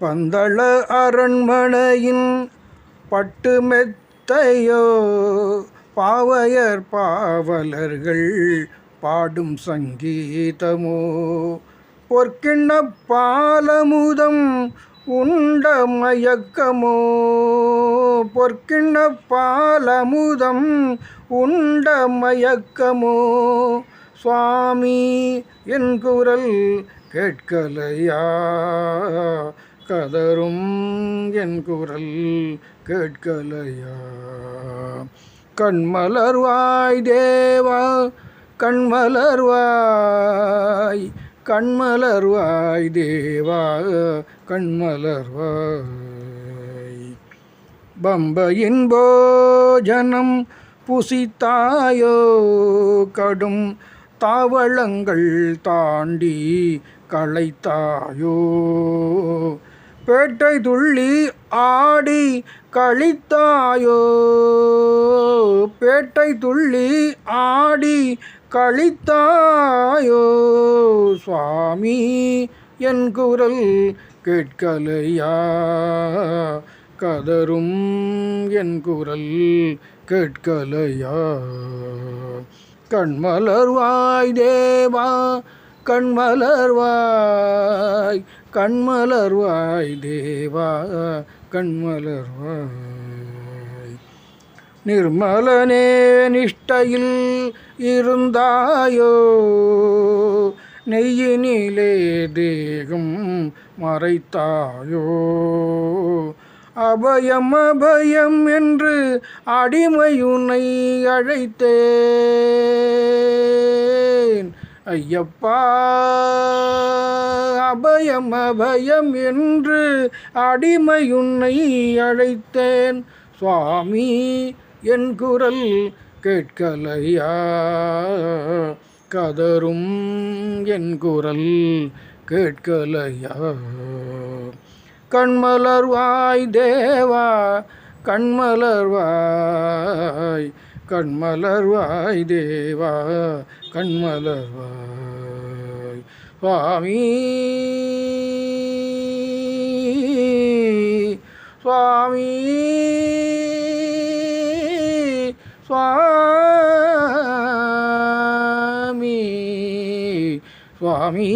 பந்தள அரண்மனையின் பட்டு மெத்தையோ பாவையர் பாவலர்கள் பாடும் சங்கீதமோ. பொற்கிண்ண பாலமுதம் உண்ட மயக்கமோ. பொற்கிண்ண பாலமுதம் உண்ட மயக்கமோ. சுவாமி என் குரல் கேட்கலையா? கதரும் என் குரல் கேட்கலையா? கண்மலர்வாய் தேவா கண்மலர்வாய் கண்மலர்வாய் தேவா கண்மலர்வாய் பம்பையின் போஜனம் புசித்தாயோ? கடும் தாவளங்கள் தாண்டி களைத்தாயோ? பேட்டை துள்ளி ஆடி கழித்தாயோ? பேட்டை துள்ளி ஆடி கழித்தாயோ? சுவாமி என் குரல் கேட்கலையா? கதரும் என் குரல் கேட்கலையா? கண்மலர்வாய் தேவா கண்மலர்வாய் கண்மலர்வாய் தேவா கண்மலர்வாய். நிர்மலனே நிஷ்டையில் இருந்தாயோ? நெய்யினிலே தேகம் மறைத்தாயோ? அபயம் அபயம் என்று அடிமையுனை அழைத்தேன். ஐயப்பா! அபயம் அபயம் என்று அடிமையுன்னை அழைத்தேன். சுவாமி என் குரல் கேட்கலையா? கதரும் என் குரல் கேட்கலையா? கண்மலர்வாய் தேவா கண்மலர்வாய் கண்மலர்வாய் தேவா கண்மலர்வாய் சுவாமி சுவாமி சுவாமி சுவாமி